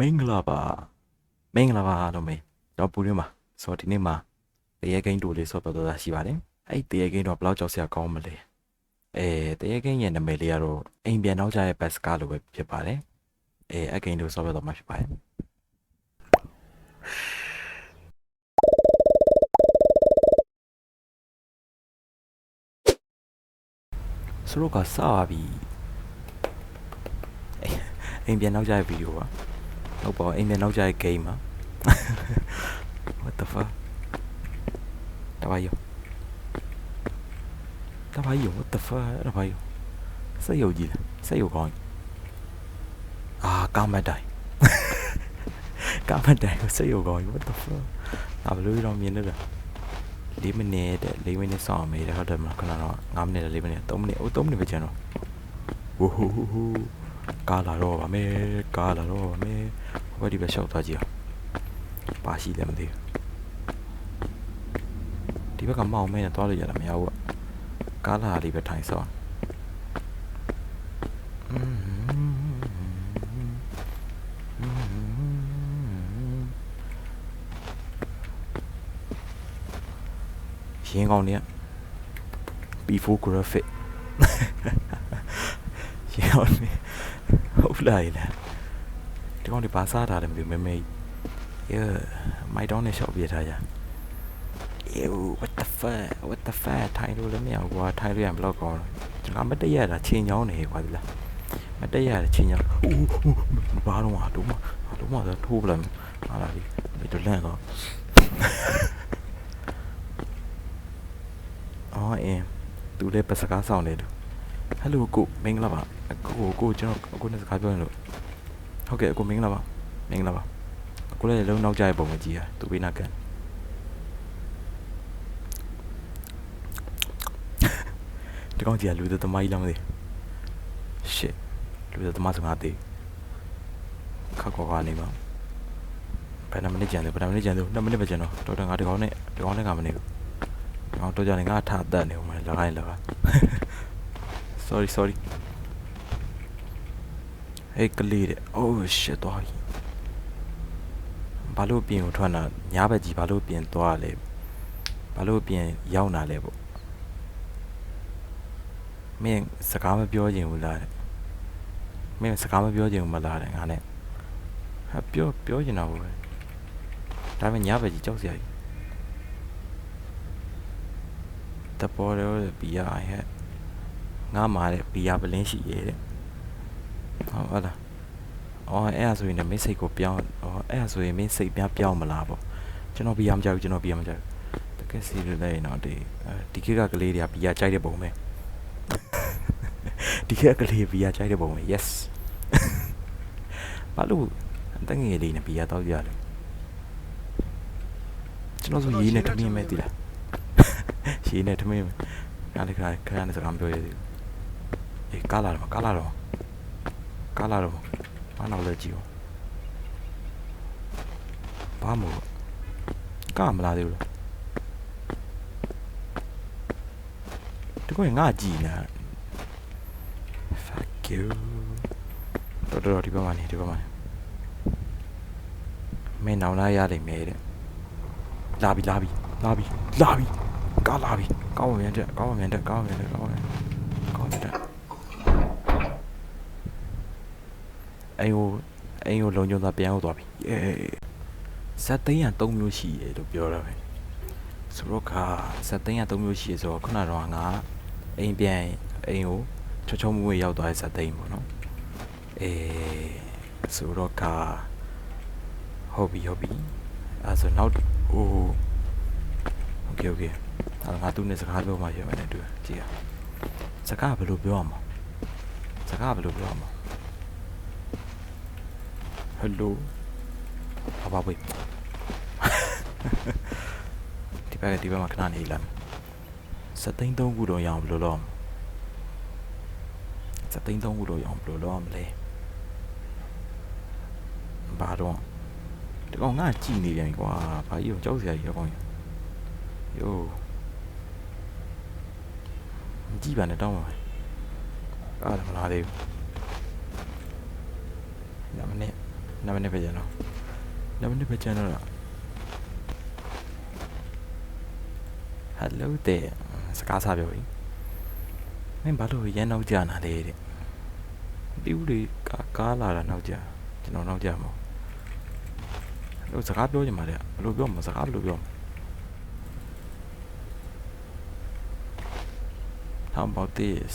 မင်္ဂလာပါမင်္ဂလာပါအားလုံးပဲတော့ပူရင်းပါဆိုတော့ဒီနေ့မှာတရေကိန်းတူလေးဆော့တော့တော့ရှိပါတယ်အဲ့ဒီတရေကိန်းတော့ဘယ်လောက်ကြောက်စရာကောင်းမလဲအဲတရေကိန်းရဲ့နာမည်လေးကတော့အိမ်ပြန်နောက်ကျရဲ့ဘတ်စကားလိုပဲဖြစ်ပါတယ်အဲအကိန်းတို့ဆော့တော့မှဖြစ်ပါတယ်ဆိုတော့ကစပါပြီအိမ်ပြန်နောက်ကျရဲ့ဗီဒီယိုပါ ဟုတ်ပါဘူးအိမ်ပြန်နောက်ကျရဲ့ game မှာ what the fuck တပါယောတပါယော what the fuck တပါယောစိတ်ယုတ်ကြီးလားစိတ်ယုတ်ကောင်းကြီးအာကာမတ်တိုင်ကာမတ်တိုင်ကိုစိတ်ယုတ်ကောင်းကြီး what the fuck ဒါဘယ်လိုတော့မြင်နေလဲ၄မိနစ်တဲ့၄မိနစ်စောင့်အောင်မေးတယ်ဟုတ်တယ်မလားခဏတော့9မိနစ်၄မိနစ်3မိနစ်အိုး3မိနစ်ပဲကျန်တော့ဝဟူဟူဟူ ကားလာတော့ပါမယ်ကားလာတော့ပါမယ်ဟိုဘက်ဒီဘက်လျှောက်သွားကြည့်အောင်ပါရှိတယ်မသိဘူးဒီဘက်ကမောင်မဲနဲ့သွားလို့ရတာမရဘူးကကားလာလေးပဲထိုင်ဆောင်ရင်းကောင်းနေ before graphic ရင်းကောင်းနေဟု တ်လားလေဒီကောင်ဒီဘာစားထားတယ်မသိဘူးမေမေယေမိုက်တောင်းနဲ့ရှောက်ပြထားကြ Ew what the fuck what the fuck ထိုင်လို့လည်းမရဘူးကွာထိုင်လို့ရဘလောက်ကောင်းကျွန်တော်မတည့်ရတာချင်းချောင်းနေကွာဒီလားမတည့်ရတာချင်းချောင်းဦးဘာတော့မတော့မတော့မတော့ထိုးပလမ်ဟာလာဒီဒီတော့လန့်တော့အော်အင်းသူလည်းပတ်စကားဆောင်တယ်သူ ဟယ်လိုကိုမင်္ဂလာပါကိုကိုကျွန်တော်အခုနဲ့စကားပြောရင်လို့ဟုတ်ကဲ့အကိုမင်္ဂလာပါမင်္ဂလာပါအကိုလည်းလုံးနောက်ကြရဲ့ပုံမကြီးอ่ะသူပေးနာကန်ဒီကောင်ကြီးကလူသက်သမားကြီးလားမသိ shit လူသက်သမားစကားသိခက်ခေါ်ကနေပါဘယ်နှမိနစ်ကျန်လဲဘယ်နှမိနစ်ကျန်လဲ2မိနစ်ပဲကျန်တော့တော်တော်ငါဒီကောင်နဲ့ဒီကောင်နဲ့ကမနေဘူးဒီကောင်တော့ကြနေငါထအသက်နေဦးမယ်လကိုင်းလက sorry sorry ဟေးကလေးတဲ့ oh shit သွားပြီဘာလို့ပြင်ကိုထွက်လာညားဘက်ကြီးဘာလို့ပြင်သွားလဲဘာလို့ပြင်ရောက်လာလဲပေါ့မင်းစကားမပြောချင်ဘူးလားတဲ့မင်းစကားမပြောချင်ဘူးမလားတဲ့ငါနဲ့ဟာပြောပြောချင်တာဘူးပဲဒါပေမဲ့ညားဘက်ကြီးကြောက်စရာကြီးတပေါ်တော့ဘီယာဟဲ့ ငါမာတဲ့ဘီယာပလင်းရှိရဲ့တဲ့ဟုတ်ဟုတ်လားအော်အဲ့ဒါဆိုရင်လည်းမင်းစိတ်ကိုပြောင်းအော်အဲ့ဒါဆိုရင်မင်းစိတ်ပြပြောင်းမလားပေါ့ကျွန်တော်ဘီယာမကြောက်ဘူးကျွန်တော်ဘီယာမကြောက်ဘူးတကယ်စီလို့လည်းနော်ဒီဒီခေတ်ကကလေးတွေကဘီယာကြိုက်တဲ့ပုံပဲဒီခေတ်ကလေးဘီယာကြိုက်တဲ့ပုံပဲ yes ဘာလို့တငယ်လေးနဲ့ဘီယာတောက်ကြလဲကျွန်တော်ဆိုရေးနဲ့ထမင်းမဲ့တီးလားရေးနဲ့ထမင်းကားလေးခါခါနဲ့စကားမပြောရသေးဘူး အေးကားလာတော့ကားလာတော့ကားလာတော့ဘာနောက်လဲကြည့်ဦးဘာမို့ကားမလာသေးဘူးလားဒီကောငါကြည့်နေ fuck you တော်တော်ဒီဘက်မှာနေဒီဘက်မှာနေမင်းနောင်လာရလိမ့်မယ်တဲ့လာပြီလာပြီလာပြီလာပြီကားလာပြီကောင်းပါမြန်တဲ့ကောင်းပါမြန်တဲ့ကောင်းပါမြန်တဲ့ကောင်းပါမြန်ကောင်းပါမြန်တဲ့ အိမ်ကိုအိမ်ကိုလုံခြုံသာပြန်ရောက်သွားပြီယေဇက်သိန်းရ3မျိုးရှိရလို့ပြောတာပဲဆိုတော့ခါဇက်သိန်းရ3မျိုးရှိရဆိုတော့ခုနတော့ငါအိမ်ပြန်အိမ်ကိုချောချောမွေ့ရောက်သွားတဲ့ဇက်သိန်းပေါ့နော်အေးဆိုတော့ခါဟုတ်ပြီဟုတ်ပြီအဲဆိုနောက်အိုးโอเคโอเคအဲ့ငါသူနဲ့စကားပြောမှရမယ်နဲ့တူကြည့်ရစကားဘယ်လိုပြောရမလဲစကားဘယ်လိုပြောရမလဲ hello ဘာဘာဝေးဒီဘက်ကဒီဘက်မှာခဏနေလာစက်သိန်း3ခုတော့ရအောင်ဘယ်လိုလုပ်အောင်စက်သိန်း3ခုတော့ရအောင်ဘယ်လိုလုပ်အောင်မလဲဘာတော့ဒီကောင်ငါကြည်နေပြန်ပြီကွာဘာကြီးကိုကြောက်စရာကြီးရောကောင်းယိုကြည့်ပါနဲ့တောင်းပါမယ်အားလည်းမလာသေးဘူးညမနေ့ 2မိနစ်ပဲကျန်တော့2မိနစ်ပဲကျန်တော့လား Hello there စကားစားပြောပြီမင်းဘာလို့ရမ်းနောက်ကြနာလဲတဲ့ဒီဦးလေးကားကားလာတာနောက်ကြကျွန်တော်နောက်ကြမှာလို့စကားပြောချင်ပါလေဘယ်လိုပြောမလဲစကားဘယ်လိုပြောမလဲ How about this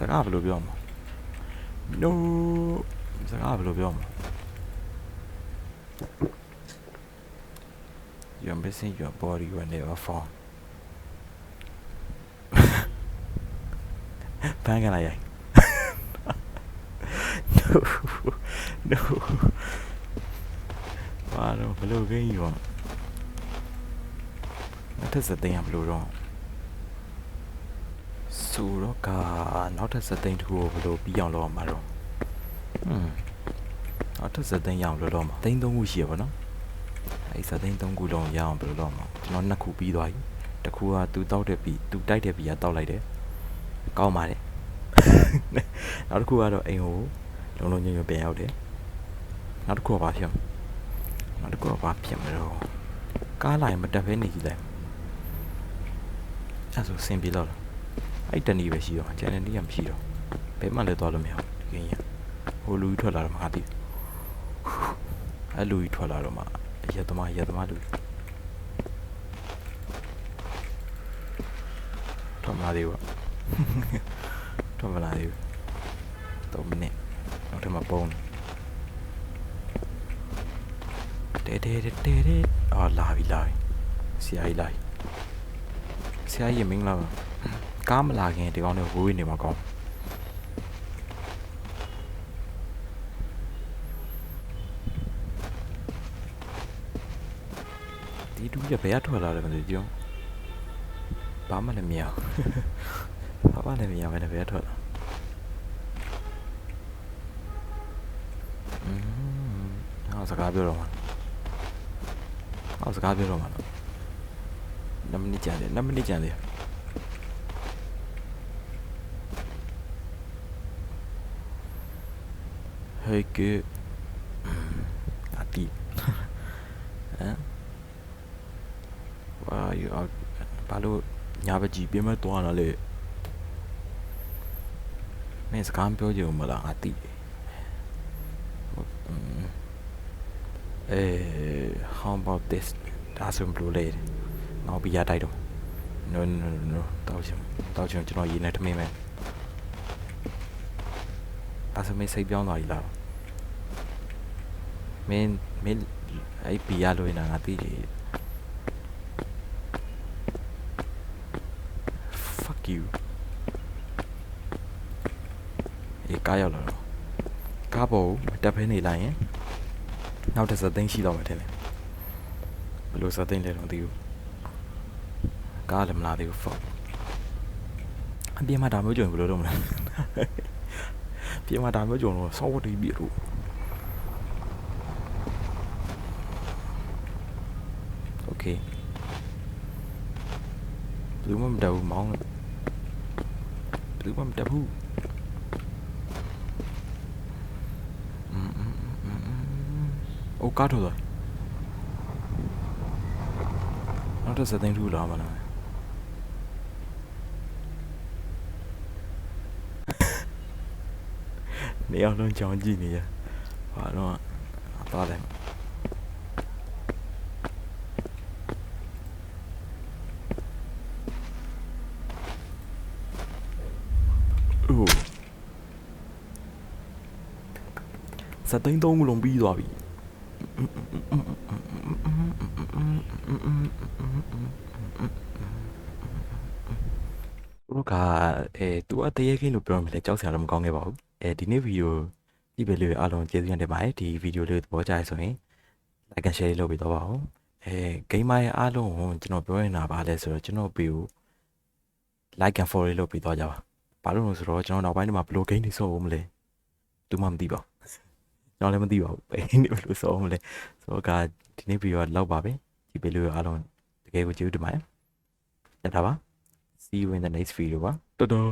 စကားဘယ်လိုပြောမလဲ No စကားဘယ်လိုပြောမလဲ You're missing your body will never fall ပန်းကန်လိုက်ရိုက် No No ဘာလို့ဘယ်လိုခင်းရောနောက်ထပ်စသိန်းကဘယ်လိုတော့ ဆိုတော့ကနောက်ထပ်စသိန်းတစ်ခုကိုဘယ်လိုပြီးအောင်လုပ်အောင်မှာတော့ဟွန်းနောက်ထပ်စသိန်းရအောင်လုပ်တော့မှာသိန်းသုံးခုရှိရပါတော့အဲ့စသိန်းသုံးခုလုံးရအောင်ဘယ်လိုလုပ်မှာကျွန်တော်နှစ်ခုပြီးသွားပြီတစ်ခုကသူတောက်တဲ့ပြီးသူတိုက်တဲ့ပြီးကတောက်လိုက်တယ်ကောင်းပါတယ်နောက်တစ်ခုကတော့အိမ်ကိုလုံးလုံးညွညွပြန်ရောက်တယ်နောက်တစ်ခုကဘာဖြစ်မလဲနောက်တစ်ခုကဘာဖြစ်မလို့ကားလိုက်မတက်ဖဲနေကြည့်လိုက်အဲ့ဆိုစင်ပြေတော့လား အဲ့တဏီပဲရှိတော့ကျန်တဲ့နေ့ကမရှိတော့ဘယ်မှလည်းသွားလို့မရဘူးဒီကင်းရဟိုလူကြီးထွက်လာတော့မှငါသိတယ်အဲ့လူကြီးထွက်လာတော့မှအရက်သမားရက်သမားလူကြီးထွက်မလာသေးဘူးထွက်မလာသေးဘူး3မိနစ်နောက်ထပ်မှပုံနေတဲတဲတဲတဲအော်လာပြီလာပြီဆရာကြီးလာပြီဆရာကြီးမင်္ဂလာပါ ကားမလာခင်ဒီကောင်တွေဝေးနေမှာကောင်းဒီတူရဘယ်ကထွက်လာတယ်မသိကြုံဘာမှလည်းမရဘူးဘာမှလည်းမရဘဲနဲ့ဘယ်ကထွက်လာอืมဟောစကားပြောတော့မှာဟောစကားပြောတော့မှာနော်2မိနစ်ကြာတယ်2မိနစ်ကြာတယ် ဟေးကေအတီဟမ်ဝါယူအောက်ဘာလို့ညာဘကြီးပြင်းမသွားတာလေမင်းစကားမပြောကြဘူးမလားငါတိတယ်ဟုတ်อืมအဲ how about this ဒါဆိုဘယ်လိုလဲနောက်ပြီးရတိုက်တော့ no no no no တောက်ချင်တောက်ချင်ကျွန်တော်ရေးနေထမင်းမယ်ဒါဆိုမင်းစိတ်ပြောင်းသွားပြီလား မင်းမင်းအဲ့ဘီရလို့နေတာငါသိတယ် fuck you အေးကားရောက်လာတော့ကားပေါ်ကိုမတက်ဖဲနေလိုက်ရင်နောက်တစ်စက်သိန်းရှိတော့မှထင်တယ်ဘယ်လိုစက်သိန်းလဲတော့မသိဘူးကားလည်းမလာသေးဘူး fuck အပြင်မှာဒါမျိုးကြုံရင်ဘယ်လိုလုပ်မလဲပြင်မှာဒါမျိုးကြုံတော့စောဝတ်တီးပြလို့ ok ဘူးမမတက်ဘူးမောင်းလို့ဘူးမမတက်ဘူးအိုကားထုတ်သွားနောက်တစ်စက်သိန်းထူလာမလားနေအောင်လုံးကြောင်ကြည့်နေရဘာတော့သွားတယ် အိုးစက်သိန်းသုံးခုလုံးပြီးသွားပြီတို့ကအဲသူကတရေခင်းလို့ပြောရမယ်လေကြောက်စရာတော့မကောင်းခဲ့ပါဘူးအဲဒီနေ့ဗီဒီယိုကြည့်ပေးလို့အားလုံးကျေးဇူးတင်ပါတယ်ဒီဗီဒီယိုလေးကိုသဘောကျရဆိုရင် like and share လုပ်ပေးတော့ပါဦးအဲ gamer ရဲ့အားလုံးကိုကျွန်တော်ပြောနေတာပါလဲဆိုတော့ကျွန်တော်ဗီဒီယို like and follow လုပ်ပေးတော့ကြပါ ဘာလို့လဲဆိုတော့ကျွန်တော်နောက်ပိုင်းဒီမှာဘယ်လို game တွေဆော့ဖို့မလဲသူမှမသိပါဘူးကျွန်တော်လည်းမသိပါဘူးဘယ် game တွေဘယ်လိုဆော့ဖို့မလဲဆိုတော့ကဒီနေ့ဗီဒီယိုကလောက်ပါပဲဒီပေးလို့အားလုံးတကယ်ကိုကျေးဇူးတင်ပါတယ်ညတာပါ see you in the next video ပါတော်တော်